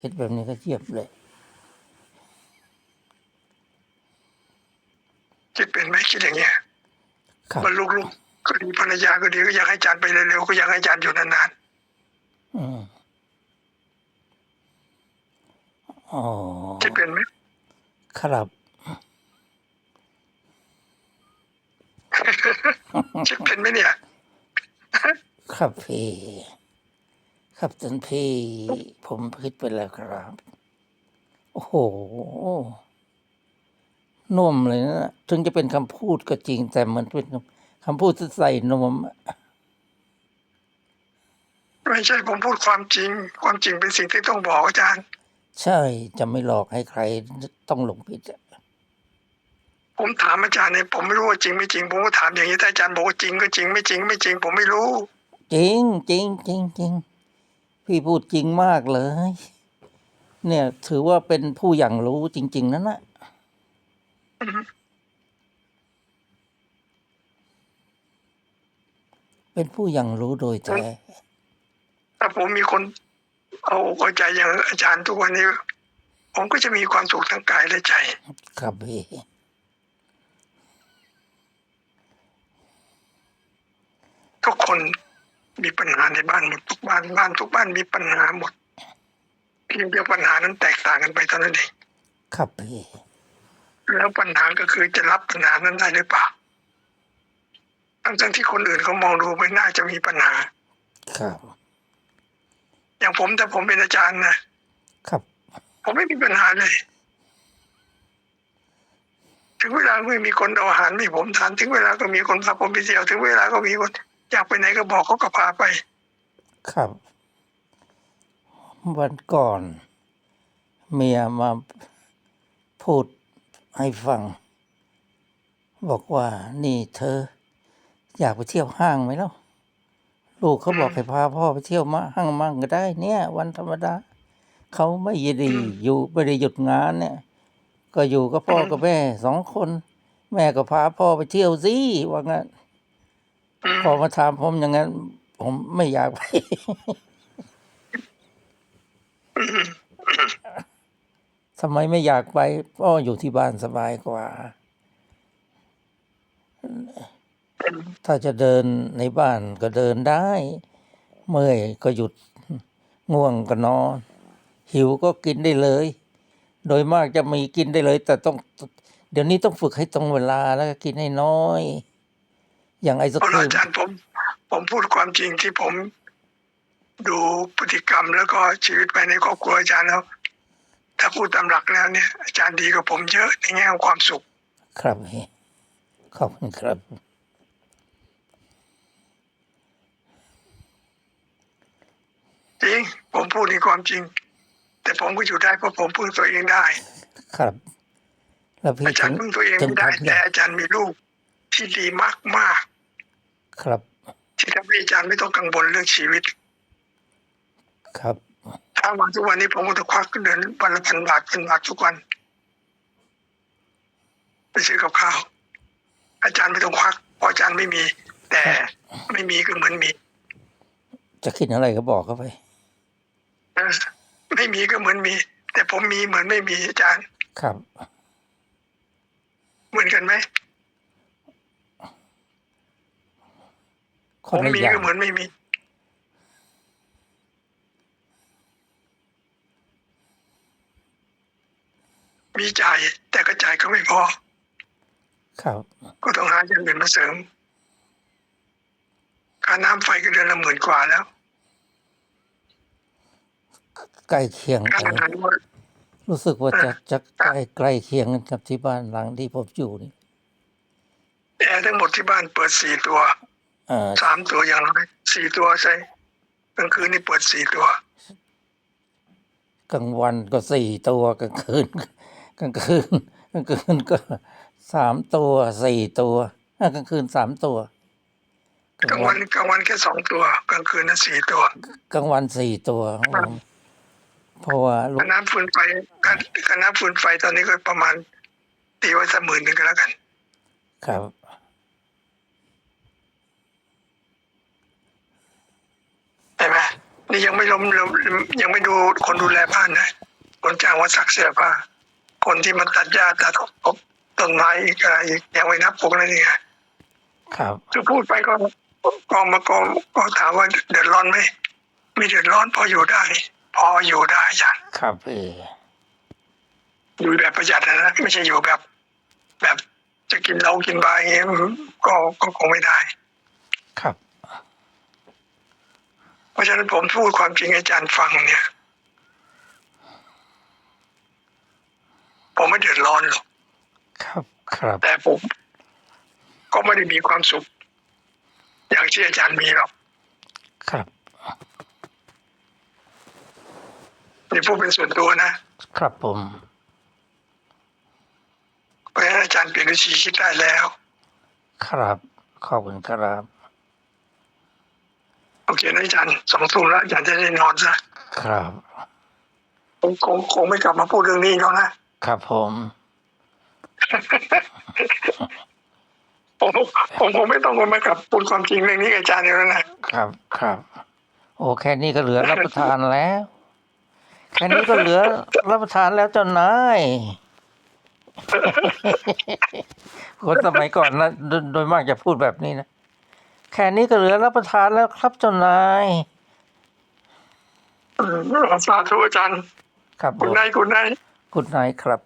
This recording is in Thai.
คิดแบบนี้ก็เจียบเลยคิดเป็นไหมคิดอย่างเงี้ยครับมันลูกๆก็ดีภรรยาก็ดีก็อยากให้อาจารย์ไปเร็วๆก็อยากให้อาจารย์อยู่นานอืมอ๋อๆคิดเป็นไหมครับคิดเป็นไหมเนี่ย ครับพี่ ครับท่านพี่ ผมคิดไปแล้วครับ โอ้โหนุ่มเลยนะ ถึงจะเป็นคำพูดก็จริง แต่มันเป็นคำพูดที่ใส่นมไม่ใช่ผมพูดความจริง ความจริงเป็นสิ่งที่ต้องบอกอาจารย์ ใช่จะไม่หลอกให้ใครต้องหลงผิดอะผมถามอาจารย์เนี่ยผมไม่รู้ว่าจริงไม่จริง ผมก็ถามอย่างนี้ถ้าอาจารย์บอกว่าจริงก็จริงไม่จริง ไม่จริง ผมไม่รู้ จริงจริงจริงจริง พี่พูดจริงมากเลย เนี่ย ถือว่าเป็นผู้อย่างรู้จริง ๆ นั่นนะเป็นผู้อย่างรู้โดยแท้ถ้าผมมีคน เอาอกเอาใจอย่างอาจารย์ทุกวันนี้ ผมก็จะมีความสุขทั้งกายและใจ ครับพี่ทุกคน มีปัญหาในบ้านหมดทุกบ้านบ้านทุกบ้านมีปัญหาหมดเพียงแต่ปัญหานั้นแตกต่างกันไปเท่านั้นเองครับพี่แล้วปัญหาก็คือจะรับปัญหานั้นได้หรือเปล่าทั้งทั้งที่คนอื่นเขามองดูไม่น่าจะมีปัญหา ครับ อย่างผมถ้าผมเป็นอาจารย์นะครับ ผมไม่มีปัญหาเลย ถึงเวลาไม่มีคนเอาอาหารไม่ผมทานถึงเวลาก็มีคนพาผมไปเที่ยวถึงเวลาก็มีคน อยากไปไหนก็บอกเขาก็พาไป ครับ วันก่อน เมียมาพูดให้ฟัง บอกว่านี่เธอ อยากไปเที่ยวห้างไหมล่ะลูกเขาบอกให้พาพ่อไปเที่ยวมาห้างมั่งก็ได้ เนี่ย วันธรรมดาเขาไม่ยินดีอยู่ไม่ได้หยุดงานเนี่ย ก็อยู่กับพ่อกับแม่สองคน แม่ก็พาพ่อไปเที่ยวสิว่างั้นอืม พอมาถามผมอย่างนั้น ผมไม่อยากไป ทำไมไม่อยากไปพ่ออยู่ที่บ้านสบายกว่า ถ้าจะเดินในบ้านก็เดินได้ เมื่อยก็หยุดง่วงก็นอน หิวก็กินได้เลย โดยมากจะมีกินได้เลย แต่ต้อง เดี๋ยวนี้ต้องฝึกให้ตรงเวลาแล้วก็กินให้น้อย อย่างไอศเพราะครีมอาจารย์ผม ผมพูดความจริงที่ผม ดูพฤติกรรมแล้วก็ชีวิตภายในครอบครัวอาจารย์แล้วถ้าพูดตามหลักแล้วเนี่ย อาจารย์ดีกว่าผมเยอะในแง่ของความสุข ครับพี่ขอบคุณครับ จริง ผมพูดในความจริง แต่ผมก็อยู่ได้เพราะผมพึ่งตัวเองได้ ครับแล้วพี่อาจารย์พึ่งตัวเองถึงไม่ได้ทำแต่ได้อาจารย์มีลูกที่ดีมากมาก ครับๆที่ทำให้อาจารย์ไม่ต้องกังวลเรื่องชีวิต ครับ ถ้ามาทุกวันนี้ผมก็จะควักเดือนวันละพันบาทพันบาททุกวัน ไปซื้อกับข้าว อาจารย์ไม่ต้องควักเพราะอาจารย์ไม่มี แต่ไม่มีก็เหมือนมี จะคิดอะไรก็บอกเข้าไปเออไม่มีก็เหมือนมี แต่ผมมีเหมือนไม่มีอาจารย์ ครับ เหมือนกันไหม คผนมละมีอย่างก็เหมือนไม่มี มีจ่าย แต่ก็จ่ายก็ไม่พอ ครับ ก็ต้องหาอย่างอื่นมาเสริมค่าน้ำไฟก็เดือนละหมื่นกว่าแล้วใกล้เคียงค่ากันอาหารว่ารู้สึกว่าจะจะใกล้ใกล้เคียงกันกับที่บ้านหลังที่ผมอยู่นี่แอร์ทั้งหมดที่บ้านเปิดสี่ตัวเอ่อ สามตัวอย่างน้อยสี่ตัวใช่กลางคืนนี่เปิดสี่ตัว กลางวันก็สี่ตัวกลางคืนกลางคืนกลางคืนก็สามตัวสี่ตัวอะกลางคืนสามตัวกกลาลางงวัวันนกลางวันแค่สองตัวกลางคืนนั้นสี่ตัวกลางวันสี่ตัวครับผมเพราะว่าลูค่ากน้ำฟืนไฟค่าค่าน้ำฟืนไฟตอนนี้ก็ประมาณตีไว้สักหมื่นหนึ่งก็แล้วกัน ครับ ใช่ไหม นี่ยังไม่ล้มล้มยังไม่ดูคนดูแลบ้านนะคนจ้างว่าซักเสื้อผ้าคนที่มันตัดหญ้าตัดต้นไม้อีกอะไรอีกยังไม่นับพวกนั้นนี่ไงครับจะพูดไปก็ก็มาก็ก็ถามว่าเดือดร้อนไหมไม่เดือดร้อนพออยู่ได้ พออยู่ได้อาจารย์ครับพี่อยู่แบบประหยัดนะไม่ใช่อยู่แบบ แบบจะกินเหล้ากินบาร์อย่างเงี้ยก็ก็คงไม่ได้ ครับเพ ราะฉะนั้นผมพูดความจริงให้อาจารย์ฟังเนี่ย ผมไม่เดือดร้อนหรอกครับครับ แต่ผมก็ไม่ได้มีความสุข อย่างที่อาจารย์มีหรอกครับนี่พูดเป็นส่วนตัวนะ ครับผมเพราะฉะนั้นอาจารย์เปลี่ยนวิธีคิดได้แล้ว ครับ ขอบคุณครับ โอเคนะอาจารย์สองทุ่มแล้วอาจารย์จะได้นอนซะครับผมคงคงไม่กลับมาพูดเรื่องนี้แล้วนะครับผมผมผมคงไม่ต้องมากลับพูดความจริงเรื่องนี้กับอาจารย์แล้วนะครับครับ โอ้แค่นี้ก็เหลือรับประทานแล้วแค่นี้ก็เหลือรับประทานแล้วเจ้านายคนสมัยก่อนนะโดยโดยมากจะพูดแบบนี้นะ แค่นี้ก็เหลือรับประทานแล้วครับเจ้านายอืมสาธุอาจารย์ครับผคุณมนายคุณนายกุดไนครับ